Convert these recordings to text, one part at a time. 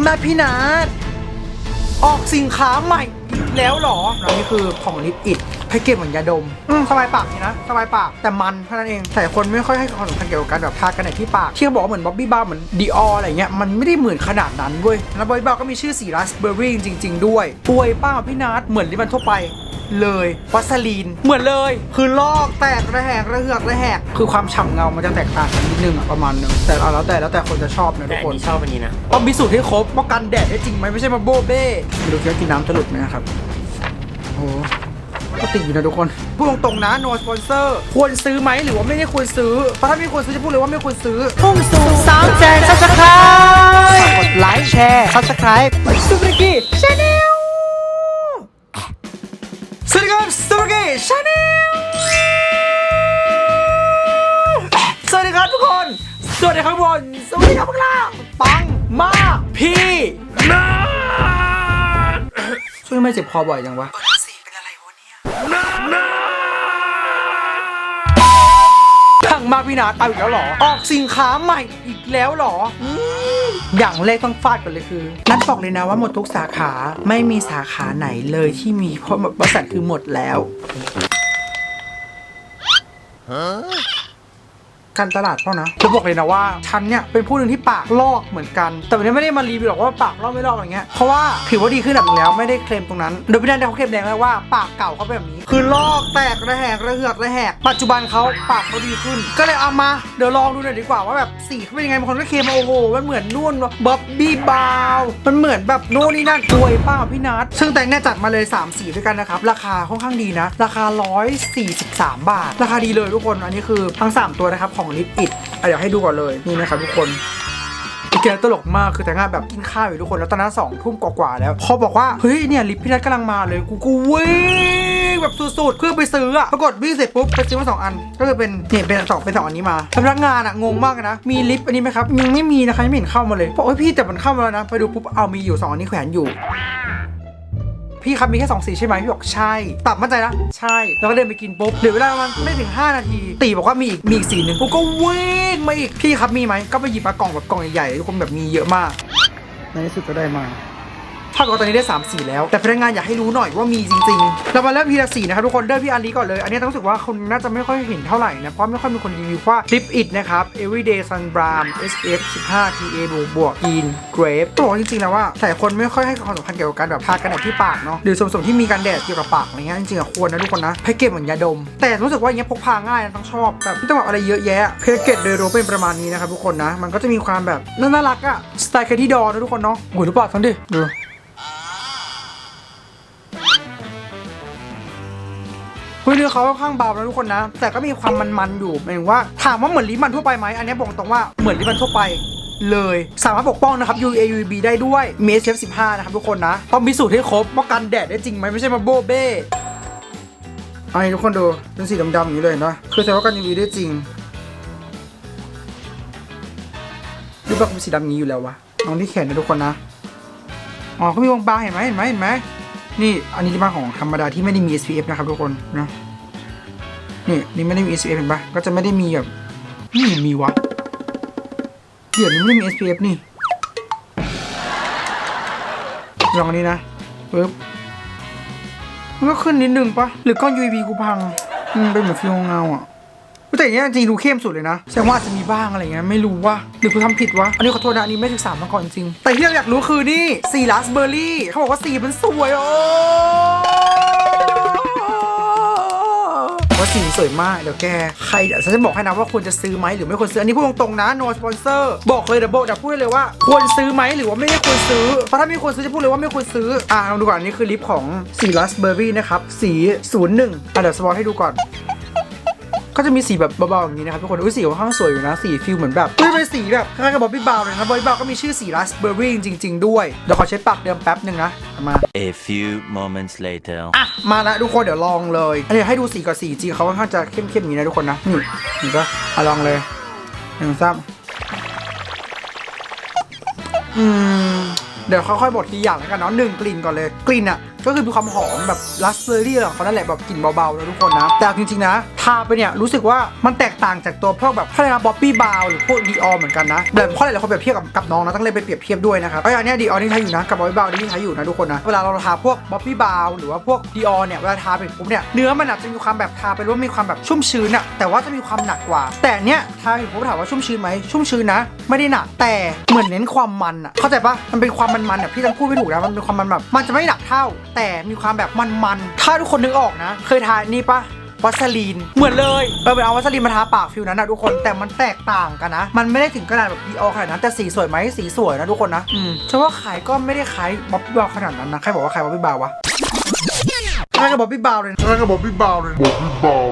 แม่พี่นาดออกสินค้าใหม่อีกแล้วเหรออันนี้คือของลิปอิด แพ็กเกจเหมือนยาดมอืมสบายปากนี่นะสบายปากแต่มันเท่านั้นเองแต่คนไม่ค่อยให้ความสำคัญเกี่ยวกับการแบบทากันแดดที่ปากที่เขาบอกว่าเหมือนบ๊อบบี้บาร์เหมือนดีอออะไรเงี้ยมันไม่ได้เหมือนขนาดนั้นเว้ยแล้วบ๊อบบี้บาร์ก็มีชื่อสีราสเบอร์รี่จริง ๆ ด้วยป่วยป้าพี่นาดเหมือนลิปมันทั่วไปเลยวัสลีนเหมือนเลย คือลอกแตกระแหกระเหือกระแหก คือความฉ่ำเงามันจะแตกต่างกันนิดนึงอะประมาณนึงแต่เอาแล้วแต่แล้วแต่คนจะชอบนะแต่ทุกอันคน นี้ชอบอันนี้นะ ต้องพิสูจน์ให้ครบว่ากันแดดได้จริงไหมไม่ใช่มาโบเบ้ไม่รู้จะกินน้ำจะหลุดไหมนะครับโอ้ ก็ติดอยู่นะทุกคน พูดตรงๆนะ no sponsor ควรซื้อไหมหรือว่าไม่ได้ควรซื้อ เพราะถ้าไม่ควรซื้อจะพูดเลยว่าไม่ควรซื้อ พุ่งสู่สามแสนซับสไครต์กดไลค์แชร์ซับสไครต์ซูเปอร์กี้ชาแนลสวัสดีครับสวัสดีชาแนลสวัสดีครับทุกคน สวัสดีครับทุกคนสวัสดีครับพวกเราปังมากพี่นาช่วยไม่เจ็บคอบ่อยจังวะ มากพี่นาเอาอีกแล้วเหรอ ออกสินค้าใหม่อีกแล้วเหรออืมอย่างแรกต้องฟาดกันเลยคือนัดบอกเลยนะว่าหมดทุกสาขาไม่มีสาขาไหนเลยที่มีเพราะบริษัทคือหมดแล้ว การตลาดเปล่านะจะบอกเลยนะว่าฉันเนี่ยเป็นผู้หนึ่งที่ปากลอกเหมือนกัน แต่วันนี้ไม่ได้มารีวิวหรอกว่าปากลอกไม่ลอกอะไรเงี้ยเพราะว่าถือว่าดีขึ้นแบบนึงแล้วไม่ได้เคลมตรงนั้นโดยพี่แดนเขาเคลมแดงแล้วว่าปากเก่าเขาเป็นแบบนี้ คือลอกแตกระแหกระเหือกระแหก ปัจจุบันเขาปากเขาดีขึ้น ก็เลยเอามาเดี๋ยวลองดูหน่อยดีกว่าว่าแบบสีเขาเป็นยังไงบางคนก็เคลมโอ้โหมันเหมือนนุ่นบ๊อบบี้บาวมันเหมือนแบบโน่นนี่นั่นอวยป้าพี่นัทซึ่งแต่งเนี่ยจัดมาเลย3สีด้วยกันนะครับราคาค่อนข้างดีนะ ราคา 143 บาท ราคาดีเลยทุกคนอันนี้คือทั้ง 3 ตัวนะครับของลิปอิดอะเดี๋ยวให้ดูก่อนเลยนี่นะครับทุกคนอีกแกตลกมากคือแต่งานแบบกินข้าวอยู่ทุกคนแล้วตอนนั้นสองทุ่มกว่าๆแล้วเขาบอกว่าเฮ้ยเนี่ยลิปพี่นัทกำลังมาเลยกูกูวิ่งแบบสุดๆเพื่อไปซื้ออะปรากฏวิ่งเสร็จปุ๊บไปซื้อมาสองอัน ก็คือเป็นเนี่ยเป็นสองเป็นสองอันนี้มาพนักงานอะงงมากนะมีลิปอันนี้ไหมครับยังไม่มีนะคะยังไม่เห็นเข้ามาเลยบอกว่าพี่แต่มันเข้ามาแล้วนะไปดูปุ๊บเอามีอยู่สองอันนี้แขวนอยู่ พี่ครับมีแค่สองสีใช่ไหมพี่บอกใช่ตับมั่นใจนะใช่ แล้วก็เดินไปกินปุ๊บเหลือเวลาประมาณไม่ถึง 5 นาที ตีบอกว่ามีอีกมีอีกสีหนึ่งกูก็เวิ่งมาอีกพี่ครับมีไหมก็ไปหยิบมากล่องแบบกล่องใหญ่ๆทุกคนแบบมีเยอะมากในที่สุดก็ได้มา ถ้ากับตอนนี้ได้ 3 สีแล้ว แต่พนักงานอยากให้รู้หน่อยว่ามีจริงๆ เรามาเริ่มทีละสีนะครับทุกคนเริ่มที่อันนี้ก่อนเลย อันนี้ต้องรู้สึกว่าคนน่าจะไม่ค่อยเห็นเท่าไหร่นะ เพราะไม่ค่อยมีคนรีวิวว่า Lip It นะครับ Everyday Sun Balm SPF 15 PA บวกบวก Green Grape ต้องบอกว่าจริงๆแล้วว่าแต่คนไม่ค่อยให้ความสำคัญเกี่ยวกับการแบบทากันแดดที่ปากเนาะหรือส่วนผสมที่มีกันแดดเกี่ยวกับปากอะไรเงี้ยจริงๆอะควรนะทุกคนนะแพ็กเกจเหมือนยาดม แต่รู้สึกว่าอย่างเงี้ยพกพาง่ายนะต้องชอบแบบไม่ต้องแบบอะไรเยอะแยะแพ็กเกจโดยรวมเป็นประมาณนี้นะครับทุกคนนะมันก็จะมีความแบบน่ารักอะสไตล์แคทที่ดอนะทุกคนเนาะหูหรือเปล่าทั้งดิดู นื้อเขาค่อนข้างเบานะทุกคนนะ แต่ก็มีความมันๆอยู่หมายถึงว่าถามว่าเหมือนลิปมันทั่วไปไหมอันนี้บอกตรงว่าเหมือนลิปมันทั่วไปเลยสามารถปกป้องนะครับ U A UVB ได้ด้วยมี SPF 15 นะครับทุกคนนะ ต้องพิสูจน์ให้ครบว่ากันแดดได้จริงไหมไม่ใช่มาโบเบ้อันนี้ทุกคนดูเป็นสีดำๆอย่างนี้เลยนะคือแสดงว่ากัน UV ได้จริงรูปแบบเป็นสีดำนี้อยู่แล้ววะน้องที่แขนนะทุกคนนะอ๋อเขามีวงบางเห็นไหมเห็นไหมเห็นไหมนี่อันนี้ที่มาของธรรมดาที่ไม่ได้มี SPF นะครับทุกคนนะ นี่นี่ไม่ได้มี SPF เห็นปะก็จะไม่ได้มีแบบนี่มีวะเดี๋ยวนี้ไม่ได้มี SPF นี่ลองอันนี้นะปึ๊บมันก็ขึ้นนิดนึงปะหรือก้อน UV กูพังอืมเป็นเหมือนฟิวเงาอะแต่อย่างเงี้ยจริงๆดูเข้มสุดเลยนะแสดงว่าจะมีบ้างอะไรเงี้ยไม่รู้ว่าหรือกูทำผิดวะอันนี้ขอโทษนะอันนี้ไม่ศึกษามาก่อนจริง แต่ที่เราอยากรู้คือนี่สีลาสเบอร์รี่เขาบอกว่าสีมันสวยโอ้ สีสวยมาก เดี๋ยวแก ใครเดี๋ยวฉันจะบอกให้นะว่าควรจะซื้อไหมหรือไม่ควรซื้อ อันนี้พูดตรงๆนะ no sponsor บอกเลยเดี๋ยวบอกเดี๋ยวพูดเลยว่า ควรซื้อไหมหรือว่าไม่ได้ควรซื้อ เพราะถ้าไม่ควรซื้อจะพูดเลยว่าไม่ควรซื้อ อะลองดูก่อนอันนี้คือลิปของสีลัสเบอร์รี่นะครับ สี 01อะเดี๋ยวสปอนให้ดูก่อน ก็จะมีสีแบบเบาๆอย่างนี้นะครับทุกคน อุ้ยสีค่อนข้างสวยอยู่นะ สีฟิลเหมือนแบบอุ้ยเป็นสีแบบคล้ายๆกับบ๊อบบี้บาวเลยนะบ๊อบบี้บาวก็มีชื่อสีราสเบอร์รี่จริง ๆ ด้วย เดี๋ยวขอเช็ดปากเดิมแป๊บหนึ่งนะเอามา A few moments later. อะ มาแล้วทุกคนเดี๋ยวลองเลยอันนี้ให้ดูสีกับสีจริงเขาค่อนข้างจะเข้มๆอย่างนี้นะทุกคนนะนี่เห็นปะอะลองเลยหนึ่งซ้ำอืมเดี๋ยวค่อยๆบดทีอย่างแล้วกันเนาะหนึ่งกลิ่นก่อนเลยกลิ่นอะก็คือมีความหอมแบบรัสเบอร์รี่ของเขานั่นแหละแบบกลิ่นเบาๆนะทุกคนนะแต่เอาจริงๆนะ ทาไปเนี่ยรู้สึกว่ามันแตกต่างจากตัวพวกแบบอะไรนะบ๊อบบี้บาวหรือพวกดีออเหมือนกันนะแบบเพราะหลายๆคนเปรียบเทียบกับกับน้องนะต้องเลยไปเปรียบเทียบด้วยนะครับไอ้อันเนี้ยดีออนี่ใช้อยู่นะกับบ๊อบบี้บาวนี่ใช้อยู่นะทุกคนนะเวลาเราทาพวกบ๊อบบี้บาวหรือว่าพวกดีออเนี่ยเวลาทาไปปุ๊บเนี่ยเนื้อมันอาจจะมีความแบบทาไปรู้ว่ามีความแบบชุ่มชื้นอะแต่ว่าจะมีความหนักกว่า แต่เนี้ยทาไปปุ๊บถามว่าชุ่มชื้นไหมชุ่มชื้นนะ ไม่ได้หนักแต่เหมือนเน้นความมันอะเข้าใจปะมันเป็นความมันๆอะพี่ต้องพูดไม่ถูกนะมันเป็นความมันแบบมันจะไม่หนักเท่า แต่มีความแบบมันๆถ้าทุกคนนึกออกนะ เคยทานี่ปะ วัสลีน เหมือนเลยเออไปเอาวัสลีนมาทาปากฟิวนั้นนะทุกคนแต่มันแตกต่างกันนะ มันไม่ได้ถึงขนาดแบบดีออขนาดนั้นแต่สีสวยไหมสีสวยนะทุกคนนะอืมฉันว่าขายก็ไม่ได้ขายบ๊อบบี้บาวขนาดนั้นนะใครบอกว่าขายบ๊อบบี้บาววะใครกับบ๊อบบี้บาวเลยแล้วก็บอกพี่เบาเลยบอกพี่เบาเลย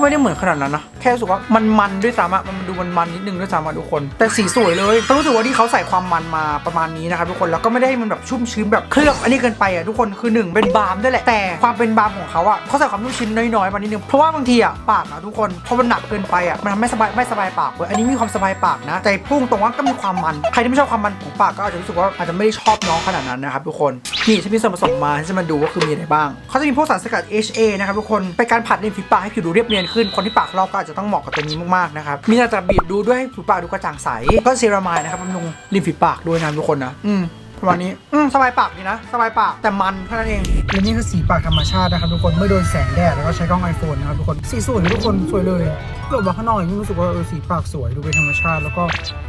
ก็ไม่ได้เหมือนขนาดนั้นนะ แค่รู้สึกว่ามันมันด้วยซ้ำอะมันดูมันมันนิดนึงด้วยซ้ำอะทุกคน แต่สีสวยเลยต้องรู้สึกว่าที่เขาใส่ความมันมาประมาณนี้นะครับทุกคน แล้วก็ไม่ได้ให้มันแบบชุ่มชื้นแบบเคลือบอันนี้เกินไปอะทุกคน คือหนึ่งเป็นบาล์มด้วยแหละ แต่ความเป็นบาล์มของเขาอะเขาใส่ความชุ่มชื้นน้อยๆมานิดนึง เพราะว่าบางทีอะปากอะทุกคนพอมันหนักเกินไปอะมันทำให้สบายไม่สบายปากเว้ย อันนี้มีความสบายปากนะ แต่พุ่งตรงว่าก็มีความมัน ใครที่ไม่ชอบความมันของปากก็อาจจะรู้สึกว่าอาจจะไม่ได้ชอบน้องขนาดนั้นนะครับทุกคน นี่ฉันมีส่วนผสมมาให้จะมาดูว่าคือมีอะไรบ้างเขาจะมีพวกสารสกัด HA นะครับทุกคนเป็นการผัดริมฝีปากให้ผิวดูเรียบเนียนขึ้นคนที่ปากลอกก็อาจจะต้องเหมาะกับตัวนี้มากๆนะครับมีสารจะบีบดูด้วยให้ผิวปากดูกระจ่างใสก็เซรามายนะครับบำรุงริมฝีปากด้วยนะทุกคนนะอืมประมาณนี้อืมสบายปากดีนะ สบายปากแต่มันเท่านั้นเองและนี่คือสีปากธรรมชาตินะครับทุกคนไม่โดนแสงแดดแล้วก็ใช้กล้อง iPhone นะครับทุกคนสีสวยทุกคนสวยเลยเกิดมาข้างนอกอย่งนี้รู้สึกว่าเออสีปากสวยดูเป็นธรรมชาติ แล้วก็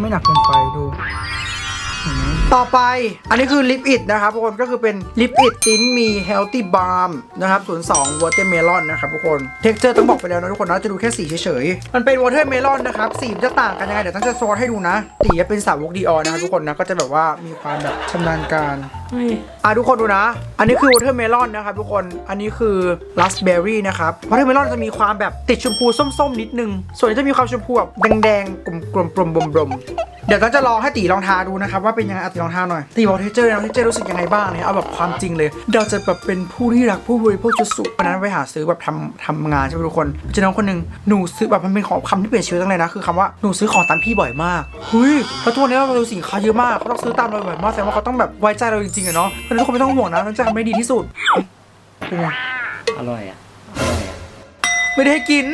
ไม่หนักเกินไปดู ต่อไปอันนี้คือลิปอิดนะครับทุกคนก็คือเป็นลิปอิดติ้นมี healthy balm นะครับส่วน2 watermelon นะครับทุกคนเท็กเจอร์ต้องบอกไปแล้วนะทุกคนนะจะดูแค่สีเฉยๆ มันเป็น watermelon นะครับสีมันจะต่างกันยังไงเดี๋ยวต้องจะโซนให้ดูนะสีจะเป็นสาวกดีออนะครับทุกคนนะก็จะแบบว่ามีความแบบชำนาญการอะทุกคนดูนะ อันนี้คือ watermelon นะครับทุกคนอันนี้คือ raspberry นะครับ watermelon จะมีความแบบติดชมพูส้มๆนิดนึง ส่วนนี้จะมีความชมพูแบบแดงๆกลมๆกลมๆบรมๆ เดี๋ยวต้องจะลองให้ตีลองทาดูนะครับว่าเป็นยังไงอะตีลองทาหน่อยตีบอกเทเจอร์นะเทเจอร์รู้สึกยังไงบ้างเนี่ยเอาแบบความจริงเลยเราจะแบบเป็นผู้ที่รักผู้บริโภคจุดสุดวันนั้นไปหาซื้อแบบทำทำงานใช่ไหมทุกคนเจอน้องคนหนึ่งหนูซื้อแบบมันเป็นของคำที่เปลี่ยนชีวิตตั้งเลยนะคือคำว่าหนูซื้อของตามพี่บ่อยมากเฮ้ยแล้วทุกวันนี้เราดูสินค้าเยอะมากเขาต้องซื้อตามเราบ่อยมากแสดงว่าเขาต้องแบบไว้ใจเราจริงๆอะเนาะเพราะฉะนั้นทุกคนไม่ต้องห่วงนะเราจะทำให้ดีที่สุดเป็นไงอร่อยอะอร่อยอะไม่ได้ให้กิน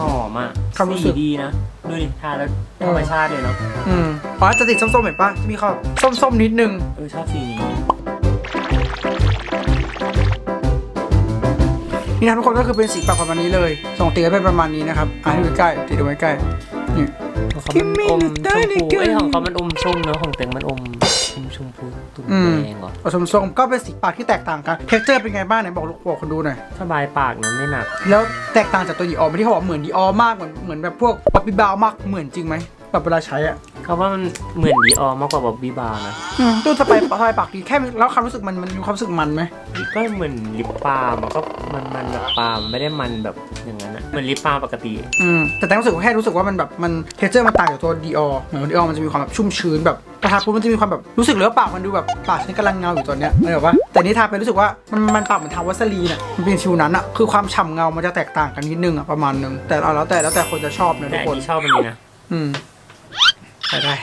หอมอะความรู้สึสีกดีนะ ดูดิทานแล้วธรรมชาติเลยเนาะ อืมอ๋อจะติดส้มๆเห็นปะจะมีความส้มๆนิดนึง เออชอบสีนี้ นี่นะทุกคนก็คือเป็นสีปากประมาณนี้เลย ส่งตีกันเป็นประมาณนี้นะครับ อะให้ดูใกล้ๆตีดูใกล้ๆนี่ ของเขามันอมชมพูเอ้ยของเขามันอมส้มเนาะของเต็งมันอมอมชมพู ตุ่มอืม แดงเหรอเอาส้มๆก็เป็นสีปากที่แตกต่างกัน เท็กเจอร์เป็นไงบ้างไหนบอกลูกบอกคนดูหน่อย สบายปากนะไม่หนัก แล้วแตกต่างจากตัวดีออไม่ที่เขาบอกเหมือนดีออมากเหมือนเหมือนแบบพวกป๊อปปี้บาวมากเหมือนจริงไหมแบบเวลาใช้อะ เขาว่ามันเหมือนดีออมากกว่าบ๊อบบี้บาร์นะ อืมตู้สไปสบายปากดีแค่แล้วความรู้สึกมันมันมีความรู้สึกมันไหมก็เหมือนลิปปาล์มอะก็มันมันแบบปาล์มไม่ได้มันแบบอย่างนั้นอะเหมือนลิปปาล์มปกติ อืมแต่แต่รู้สึกว่าแค่รู้สึกว่ามันแบบมันเท็กเจอร์มันต่างจากตัวดีออเหมือนดีออมันจะมีความแบบชุ่มชื้นแบบพอทาปุ๊บมันจะมีความแบบรู้สึกเลยว่าปากมันดูแบบปากฉันกำลังเงาอยู่ตอนเนี้ยเข้าใจปะแต่นี่ทาไปรู้สึกว่ามันมันปากเหมือนทาวัสลีนอะมันเป็นชิวนั้นอะคือความฉ่ำเงามันจะแตกต่างกันนิดนึงอะประมาณนึงแต่เอาแล้วแต่แล้วแต่คนจะชอบนะแต่ทุกอันคน นี้ชอบอันนี้นะ อืม ใช่ได้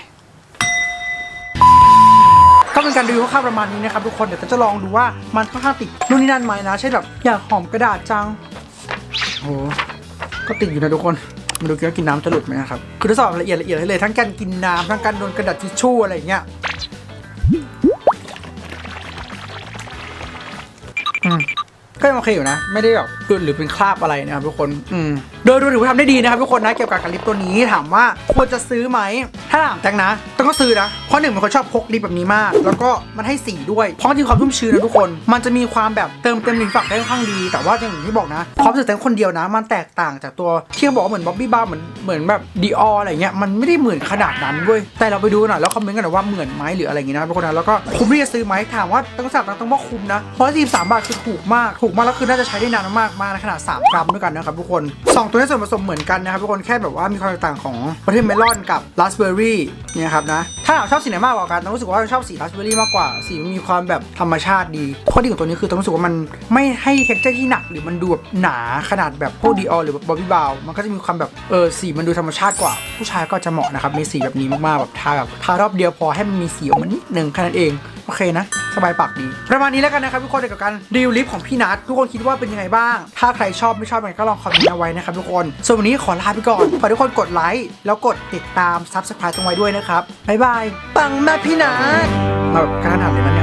ก็เป็นการรีวิวคร่าวประมาณนี้นะครับทุกคนเดี๋ยวจะลองดูว่ามันค่อนข้างติดนู่นนี่นั่นไหมนะเช่นแบบอยากหอมกระดาษจังโอ้ก็ติดอยู่นะทุกคนมาดูกันว่ากินน้ำจะหลุดไหมนะครับ คือทดสอบละเอียดละเอียดเลยทั้งการกินน้ำทั้งการโดนกระดาษทิชชู่อะไรอย่างเงี้ยก็ยังโอเคอยู่นะ ไม่ได้แบบหลุดหรือเป็นคราบอะไรนะครับทุกคน อืม โดยรวมถือว่าทำได้ดีนะครับทุกคนนะเกี่ยวกับการลิปตัวนี้ถามว่าควรจะซื้อไหมถ้าถามแตงนะต้องก็ซื้อนะเพราะหนึ่งเป็นคนชอบพกลิปแบบนี้มาก แล้วก็มันให้สีด้วยเพราะจริงความชุ่มชื้นนะทุกคน มันจะมีความแบบเติมเต็มลิ้นฝักได้ค่อนข้างดี แต่ว่าอย่างที่บอกนะความรู้สึกแตงคนเดียวนะ มันแตกต่างจากตัวที่เขาบอกเหมือนบ๊อบบี้บ้าเหมือนเหมือนแบบดีอออะไรเงี้ยมันไม่ได้เหมือนขนาดนั้นเว้ยแต่เราไปดูหน่อยแล้วคอมเมนต์กันหน่อยว่าเหมือนไหมหรืออะไรอย่างงี้นะทุกคนนะแล้วก็คุ้มที่จะซื้อไหมถามว่าต้องสั่งต้องว่าคุ้มนะเพราะที่สามบาทคือถูกมากถูกมากแล้วคือน่าจะใช้ได้นานมากมากขนาด3กรัมด้วยกันนะครับทุกคนสองตัวนี้ส่วนผสมเหมือนกันนะครับทุกคนแค่แบบว่ามีความแตกต่างของวอเทอร์เมลอนกับราสเบอร์รี่เนี่ยครับนะ ถ้าชอบสีไหนมากกว่ากันต้องรู้สึกว่าชอบสีราสเบอร์รี่มากกว่า สีมันมีความแบบธรรมชาติดีข้อดีของตัวนี้คือต้องรู้สึกว่ามันไม่ให้เท็กเจอร์ที่หนักหรือมันดูแบบหนาขนาดแบบพวกดีออหรือบอบบี้บาวมันก็จะมีความแบบเออสีมันดูธรรมชาติกว่า ผู้ชายก็จะเหมาะนะครับมีสีแบบนี้มากๆแบบทาแบบทารอบเดียวพอให้มันมีสีออกมานิดนึงแค่นั้นเอง โอเคนะ สบายปากดี ประมาณนี้แล้วกันนะครับทุกคนเกี่ยวกับการรีวิวลิปของพี่นัททุกคนคิดว่าเป็นยังไงบ้าง ถ้าใครชอบไม่ชอบยังไงก็ลองคอมเมนต์เอาไว้นะครับทุกคนส่วนวันนี้ขอลาไปก่อนฝากทุกคนกดไลค์แล้วกดติดตามซับสไครต์ตรงไว้ด้วยนะครับบ๊ายบายปังมากพี่นัทมาแบบกระทันหันเลยนะเนี่ย